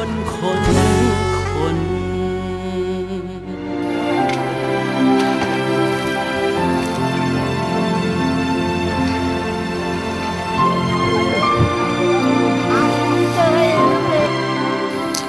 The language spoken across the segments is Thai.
คนคนคน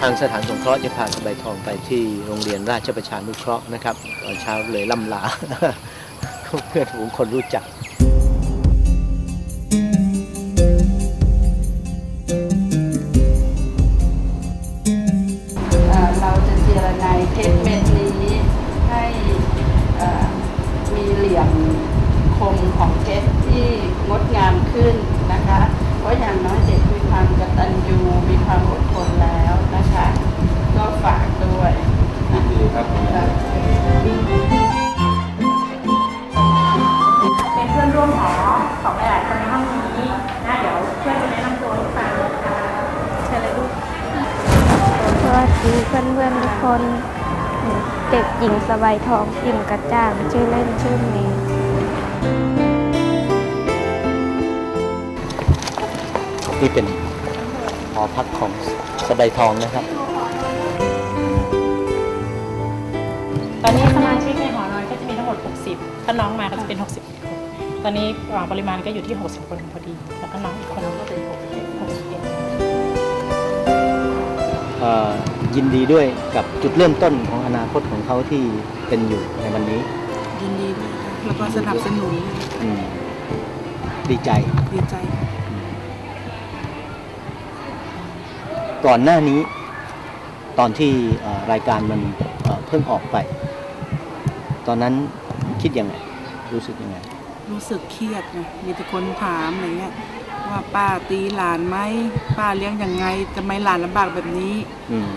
ทางสถานสงเคราะห์จะพาสบายทองไปที่โรงเรียนราชประชานุเคราะห์นะครับตอนเช้าเลยล่ำลา เพื่อนฝูงคนรู้จักเด็กหญิงสบทองอิ่มกระจ่างชื่อเล่นชื่อเมย์นี่เป็นหอพักของสบายทองนะครับ ตอนนี้สมาชิกในหอนอนก็จะมีทั้งหมด 60 ถ้าน้องมาก็จะเป็น 60 คน ตอนนี้อ่าปริมาณก็อยู่ที่ 60 คนพอดี แล้วก็น้องอีกคนก็เป็น61เอ่อ ยินดีด้วยกับจุดเริ่มต้นของอนาคตของเขาที่เป็นอยู่ในวันนี้ยินดีด้วยค่ะแล้วก็สนับสนุนอืมดีใจ ดีใจค่ะก่อนหน้านี้ตอนที่เอ่อรายการมันเอ่อเพิ่งออกไป ตอนนั้นคิดยังไง รู้สึกยังไง รู้สึกเครียดไงมีแต่คนถามอะไรเงี้ยว่าป้าตีหลานไหมป้าเลี้ยงยังไงทำไมหลานลำบากแบบนี้ อืม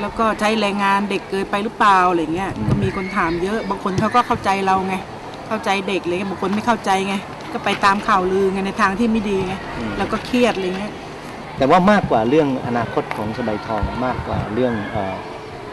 แล้วก็ใช้แรงงานเด็กเกินไปหรือเปล่าอะไรเงี้ยอืมก็มีคนถามเยอะบางคนเขาก็เข้าใจเราไง เข้าใจเด็กเลยบางคนไม่เข้าใจไง ก็ไปตามข่าวลือไงในทางที่ไม่ดีไงอืมแล้วก็เครียดอะไรเงี้ยแต่ว่ามากกว่าเรื่องอนาคตของสบายทองมากกว่าเรื่องเออ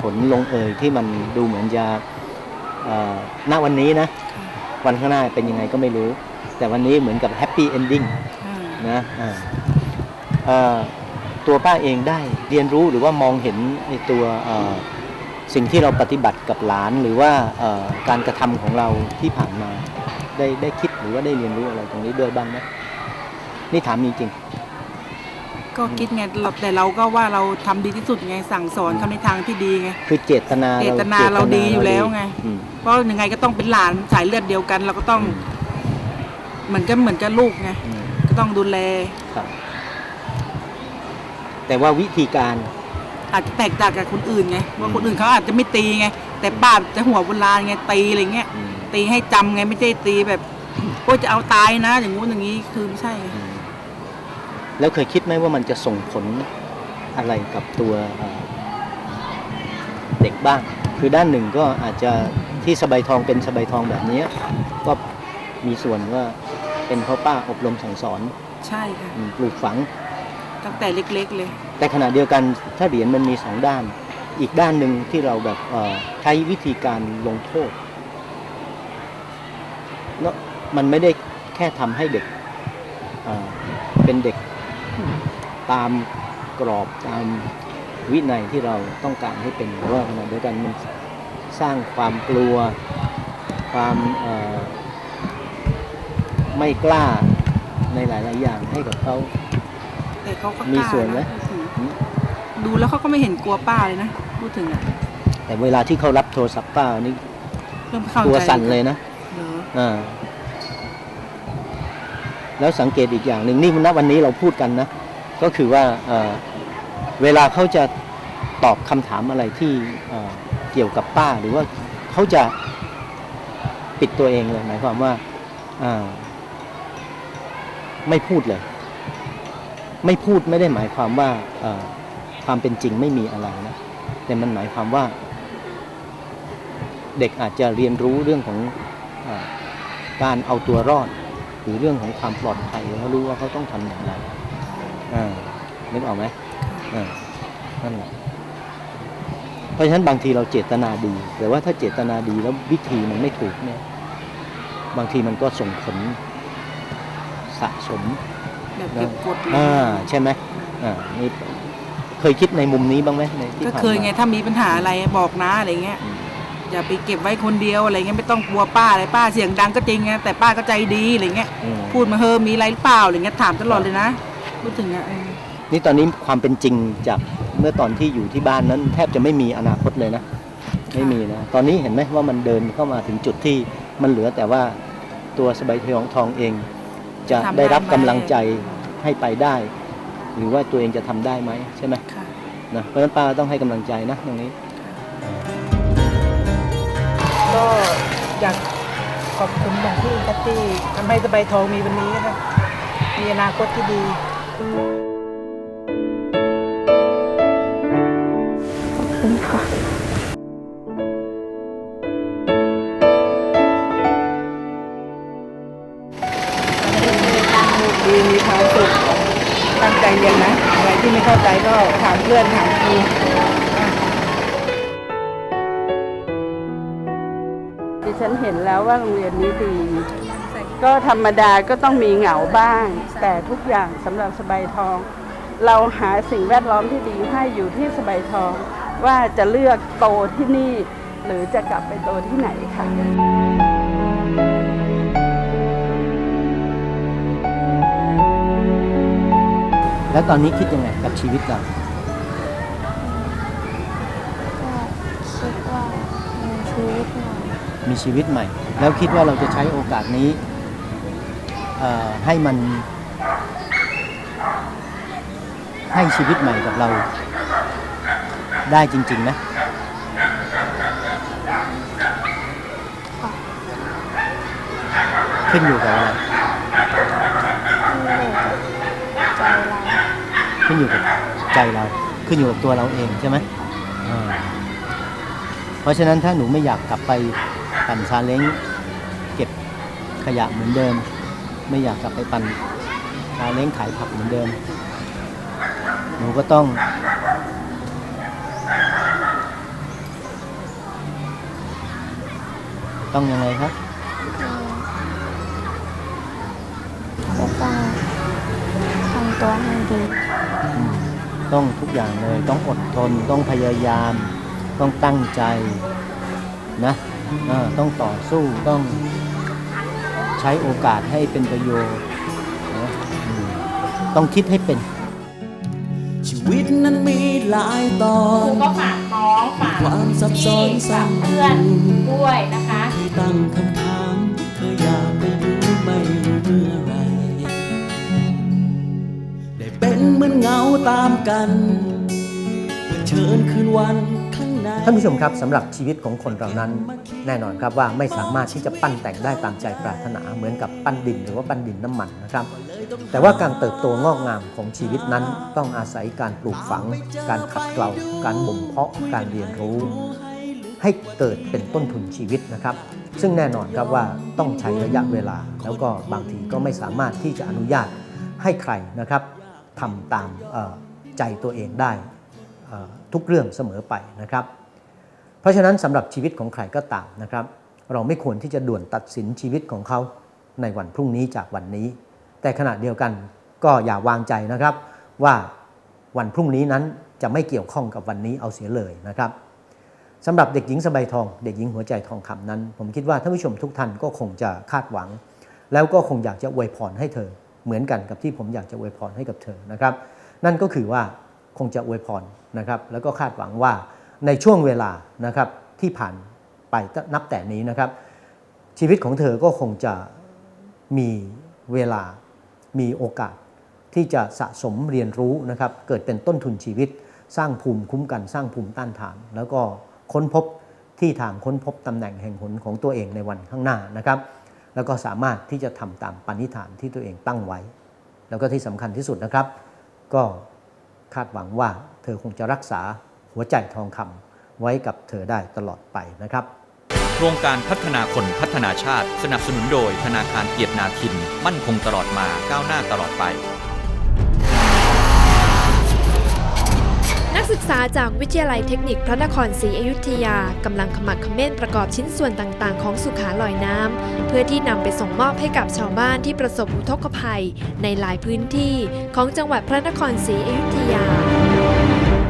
ผลลงเอยที่มันดูเหมือนจะเอ่อณวันนี้นะ วันข้างหน้าเป็นยังไงก็ไม่รู้ แต่วันนี้เหมือนกับแฮปปี้เอนดิ้งอ่านะอ่าเอ่อ ตัวป้าเองได้เรียนรู้หรือว่ามองเห็นในตัวเอ่อสิ่งที่เราปฏิบัติกับหลานหรือว่าเอ่อการกระทำของเราที่ผ่านมาได้ได้คิดหรือว่าได้เรียนรู้อะไรตรงนี้ด้วยบ้างไหมนี่ถามจริงก็คิดไงเราแต่เราก็ว่าเราทำดีที่สุดไงสั่งสอนเขาในทางที่ดีไงๆคือเจตนาเจตนาเราดีอยู่แล้วไงอืมเพราะยังไงก็ต้องเป็นหลานสายเลือดเดียวกัน เราก็ต้อง เหมือนกันเหมือนกับลูกไงอืมก็ต้องดูแลครับ แต่ว่าวิธีการ อาจจะแตกต่างกับคนอื่นไงว่าคนอื่นเขาอาจจะไม่ตีไง แต่ป้าจะหัวโบราณไงตีอะไรเงี้ย อืม ตีให้จำไงไม่ใช่ตีแบบโอ้ยจะเอาตายนะ อย่างงู้นอย่างนี้คือไม่ใช่ไงอืมแล้วเคยคิดไหมว่ามันจะส่งผลอะไรกับตัวเอ่อเด็กบ้าง คือด้านหนึ่งก็อาจจะที่สบายทองเป็นสบายทองแบบนี้ก็มีส่วนว่าเป็นเพราะป้าอบรมสั่งสอนใช่ค่ะ อืมปลูกฝัง ตั้งแต่เล็กๆเลย แต่ขณะเดียวกันถ้าเหรียญมันมีสองด้าน อีกด้านหนึ่งที่เราแบบใช้วิธีการลงโทษแล้วมันไม่ได้แค่ทำให้เด็กเป็นเด็กตามกรอบตามวินัยที่เราต้องการให้เป็นแต่ว่าขณะเดียวกันมันสร้างความกลัว ความไม่กล้าในหลาย ๆ อย่างให้กับเขา แต่เขาก็กมีล้าส่วนไหมะดูแล้วเขาก็ไม่เห็นกลัวป้าเลยนะพูดถึงอะแต่เวลาที่เขารับโทรศัพท์ป้านี่เริ่มเข้าใจตัวสั่นเลยนะเหรออ่าแล้วสังเกตอีกอย่างหนึ่งนี่ณวันนี้เราพูดกันนะ ก็คือว่าเอ่อเวลาเขาจะตอบคำถามอะไรที่เอ่อเกี่ยวกับป้า หรือว่าเขาจะปิดตัวเองเลยหมายความว่าอ่าไม่พูดเลย ไม่พูดไม่ได้หมายความว่าความเป็นจริงไม่มีอะไรนะแต่มันหมายความว่า เด็กอาจจะเรียนรู้เรื่องของอการเอาตัวรอด หรือเรื่องของความปลอดภัยเขารู้ว่าเขาต้องทำอย่างไรนึกออกไหมนั่นแหละเพราะฉะนั้นบางทีเราเจตนาดี แต่ว่าถ้าเจตนาดีแล้ววิธีมันไม่ถูกเนี่ยบางทีมันก็ส่งผลสะสม แบบเก็บกดเลยอ่าใช่ไหมอ่านี่เคยคิดในมุมนี้บ้างไหมในที่ก็ผ่านเคยไงมาถ้ามีปัญหาอะไรบอกนะอะไรเงี้ยอืม อย่าไปเก็บไว้คนเดียวอะไรเงี้ยไม่ต้องกลัวป้าอะไรป้าเสียงดังก็จริงไงแต่ป้าก็ใจดีอะไรเงี้ยอืม พูดมาเฮอมีอะไรหรือเปล่าอะไรเงี้ยถามตลอดเลยนะพูดถึงอะเออนี่ตอนนี้ความเป็นจริงจากเมื่อตอนที่อยู่ที่บ้านนั้น แทบจะไม่มีอนาคตเลยนะ ไม่มีนะ ตอนนี้เห็นไหมว่ามันเดินเข้ามาถึงจุดที่มันเหลือแต่ว่าตัวสบายทองทองเอง จะได้รับกำลังใจให้ไปได้ หรือว่าตัวเองจะทำได้ไหมใช่ไหมค่ะ นะเพราะฉะนั้นป้าต้องให้กำลังใจนะตรงนี้ ก็อยากขอบคุณหลวงพี่คัตตี้ทำให้สบายทองมีวันนี้นะคะมีอนาคตที่ดี วว่าโรงเรียนนี้ดี ก็ธรรมดาก็ต้องมีเหงาบ้าง แต่ทุกอย่างสำหรับสบายทอง เราหาสิ่งแวดล้อมที่ดีให้อยู่ที่สบายทอง ว่าจะเลือกโตที่นี่ หรือจะกลับไปโตที่ไหนค่ะแล้วตอนนี้คิดยังไงกับชีวิตเราก็คิดว่ามีชีวิตหน่อย มีชีวิตใหม่ แล้วคิดว่าเราจะใช้โอกาสนี้ให้มัน ให้ชีวิตใหม่กับเราได้จริงๆนะขึ้นอยู่กับอะไรไม่เลยกับใจเราขึ้นอยู่กับใจเรา ขึ้นอยู่กับตัวเราเองใช่ไหมเพราะฉะนั้นถ้าหนูไม่อยากกลับไป ปั่นซาเล้งเก็บขยะเหมือนเดิม ไม่อยากกลับไปปั่นซาเล้งขายผักเหมือนเดิม หนูก็ต้อง ต้องยังไงครับก็ต้องทำตัวให้ดีอืมต้องทุกอย่างเลยต้องอดทนต้องพยายาม ต้องตั้งใจนะอ่า ต้องต่อสู้ต้องใช้โอกาสให้เป็นประโยชน์นะอืมต้องคิดให้เป็น ชีวิตนั้นมีหลายตอครูนก็ฝากน้องฝากความซับซ้อนพี่ซ้ำฝากเพื่อนด้วยนะคะที่ตั้งคำถามที่เคยอยากไปรู้ไม่รู้เมื่อไหรได้เป็นเหมือนเงาตามกันเพื่อเชิญคืนวันข้างใน ท่านผู้ชมครับสำหรับชีวิตของคนเรานั้น แน่นอนครับว่าไม่สามารถที่จะปั้นแต่งได้ตามใจปรารถนาเหมือนกับปั้นดินหรือว่าปั้นดินน้ำมันนะครับ แต่ว่าการเติบโตงอกงามของชีวิตนั้น ต้องอาศัยการปลูกฝัง การขัดเกลาการบ่มเพาะการเรียนรู้ ให้เกิดเป็นต้นทุนชีวิตนะครับ ซึ่งแน่นอนครับว่าต้องใช้ระยะเวลา แล้วก็บางทีก็ไม่สามารถที่จะอนุญาตให้ใครนะครับทำตามใจตัวเองได้ ทุกเรื่องเสมอไปนะครับ เพราะฉะนั้นสำหรับชีวิตของใครก็ตามนะครับ เราไม่ควรที่จะด่วนตัดสินชีวิตของเขาในวันพรุ่งนี้จากวันนี้ แต่ขณะเดียวกันก็อย่าวางใจนะครับ ว่าวันพรุ่งนี้นั้นจะไม่เกี่ยวข้องกับวันนี้เอาเสียเลยนะครับสำหรับเด็กหญิงสบายทอง เด็กหญิงหัวใจทองคำนั้น ผมคิดว่าท่านผู้ชมทุกท่านก็คงจะคาดหวัง แล้วก็คงอยากจะอวยพรให้เธอ เหมือนกันกับที่ผมอยากจะอวยพรให้กับเธอนะครับ นั่นก็คือว่า คงจะอวยพรนะครับแล้วก็คาดหวังว่าในช่วงเวลานะครับที่ผ่านไปนับแต่นี้นะครับ ชีวิตของเธอก็คงจะมีเวลามีโอกาสที่จะสะสมเรียนรู้นะครับเกิดเป็นต้นทุนชีวิต สร้างภูมิคุ้มกันสร้างภูมิต้านทาน แล้วก็ค้นพบที่ทางค้นพบตำแหน่งแห่งหนของตัวเองในวันข้างหน้านะครับ แล้วก็สามารถที่จะทำตามปณิธานที่ตัวเองตั้งไว้ แล้วก็ที่สำคัญที่สุดนะครับ ก็ คาดหวังว่าเธอคงจะรักษาหัวใจทองคำไว้กับเธอได้ตลอดไปนะครับโครงการพัฒนาคนพัฒนาชาติ สนับสนุนโดยธนาคารเกียรตินาคิน มั่นคงตลอดมาก้าวหน้าตลอดไป ศึกษาจากวิทยาลัยเทคนิคพระนครศรีอยุธยากำลังขมักเขม้นประกอบชิ้นส่วนต่างๆ ของสุขาลอยน้ำเพื่อที่นำไปส่งมอบให้กับชาวบ้านที่ประสบอุทกภัย ในหลายพื้นที่ของจังหวัดพระนครศรีอยุธยา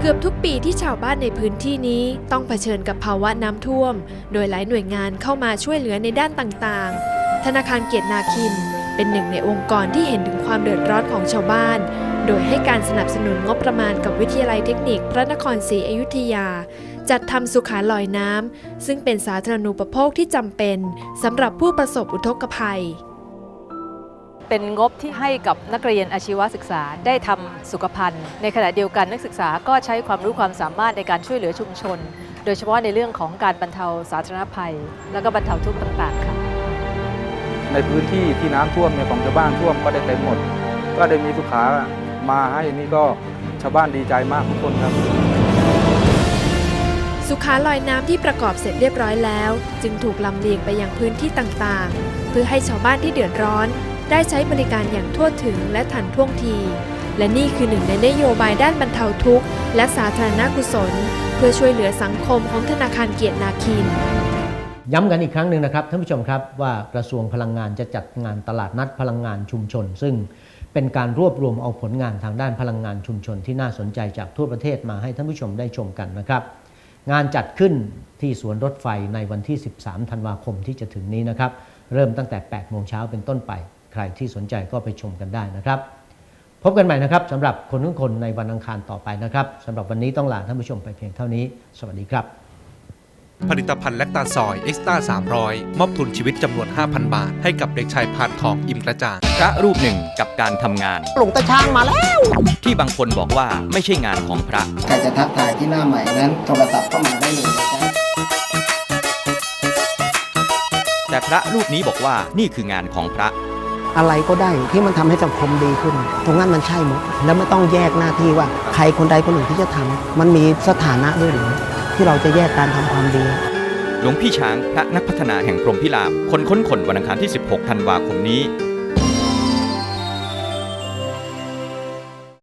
เกือบทุกปีที่ชาวบ้านในพื้นที่นี้ต้องเผชิญกับภาวะน้ำท่วม โดยหลายหน่วยงานเข้ามาช่วยเหลือในด้านต่างๆ ธนาคารเกียรตินาคิน เป็นหนึ่งในองค์กรที่เห็นถึงความเดือดร้อนของชาวบ้าน โดยให้การสนับสนุนงบประมาณกับวิทยาลัยเทคนิคพระนครศรีอยุธยา จัดทำสุขาลอยน้ำ ซึ่งเป็นสาธารณูปโภคที่จำเป็นสำหรับผู้ประสบอุทกภัย เป็นงบที่ให้กับนักเรียนอาชีวศึกษาได้ทำสุขภัณฑ์ ในขณะเดียวกันนักศึกษาก็ใช้ความรู้ความสามารถในการช่วยเหลือชุมชน โดยเฉพาะในเรื่องของการบรรเทาสาธารณภัย แล้วก็บรรเทาทุกข์ต่างๆค่ะในพื้นที่ที่น้ำท่วมเนี่ยของชาวบ้านท่วมก็ได้เต็มหมด ก็ได้มีสุขา มาให้นี่ก็ชาวบ้านดีใจมากทุกคนครับ สุขาลอยน้ำที่ประกอบเสร็จเรียบร้อยแล้ว จึงถูกลำเลียงไปยังพื้นที่ต่างๆ เพื่อให้ชาวบ้านที่เดือดร้อน ได้ใช้บริการอย่างทั่วถึงและทันท่วงที และนี่คือหนึ่งในนโยบายด้านบรรเทาทุกข์ และสาธารณกุศล เพื่อช่วยเหลือสังคมของธนาคารเกียรตินาคินย้ำกันอีกครั้งหนึ่งนะครับท่านผู้ชมครับว่ากระทรวงพลังงานจะจัดงานตลาดนัดพลังงานชุมชน ซึ่ง เป็นการรวบรวมเอาผลงานทางด้านพลังงานชุมชนที่น่าสนใจจากทั่วประเทศมาให้ท่านผู้ชมได้ชมกันนะครับ งานจัดขึ้นที่สวนรถไฟในวันที่ 13 ธันวาคมที่จะถึงนี้นะครับ เริ่มตั้งแต่ 8 โมงเช้าเป็นต้นไป ใครที่สนใจก็ไปชมกันได้นะครับ พบกันใหม่นะครับสำหรับคนทุกคนในวันอังคารต่อไปนะครับสำหรับวันนี้ต้องลาท่านผู้ชมไปเพียงเท่านี้ สวัสดีครับ ผลิตภัณฑ์แลคตาซอยเอ็กซ์ต้า300 มอบทุนชีวิตจำนวน 5,000 บาท ให้กับเด็กชายพานทองอิ่มกระจ่าง ระรูปหนึ่งกับการทำงาน หลวงตาช้างมาแล้ว ที่บางคนบอกว่าไม่ใช่งานของพระ ใครจะทักทายที่หน้าใหม่นั้น โทรศัพท์เข้ามาได้เลยนะจ๊ะแต่พระรูปนี้บอกว่านี่คืองานของพระ อะไรก็ได้ที่มันทำให้สังคมดีขึ้น ตรงนั้นมันใช่หมดแล้วไม่ต้องแยกหน้าที่ว่าใครคนใดคนหนึ่งที่จะทำมันมีสถานะด้วยหรือที่เราจะแยกการทำความดี หลวงพี่ช้างพระนักพัฒนาแห่งพรหมพิราม คนค้นขนวันอังคารที่ 16 ธันวาคมนี้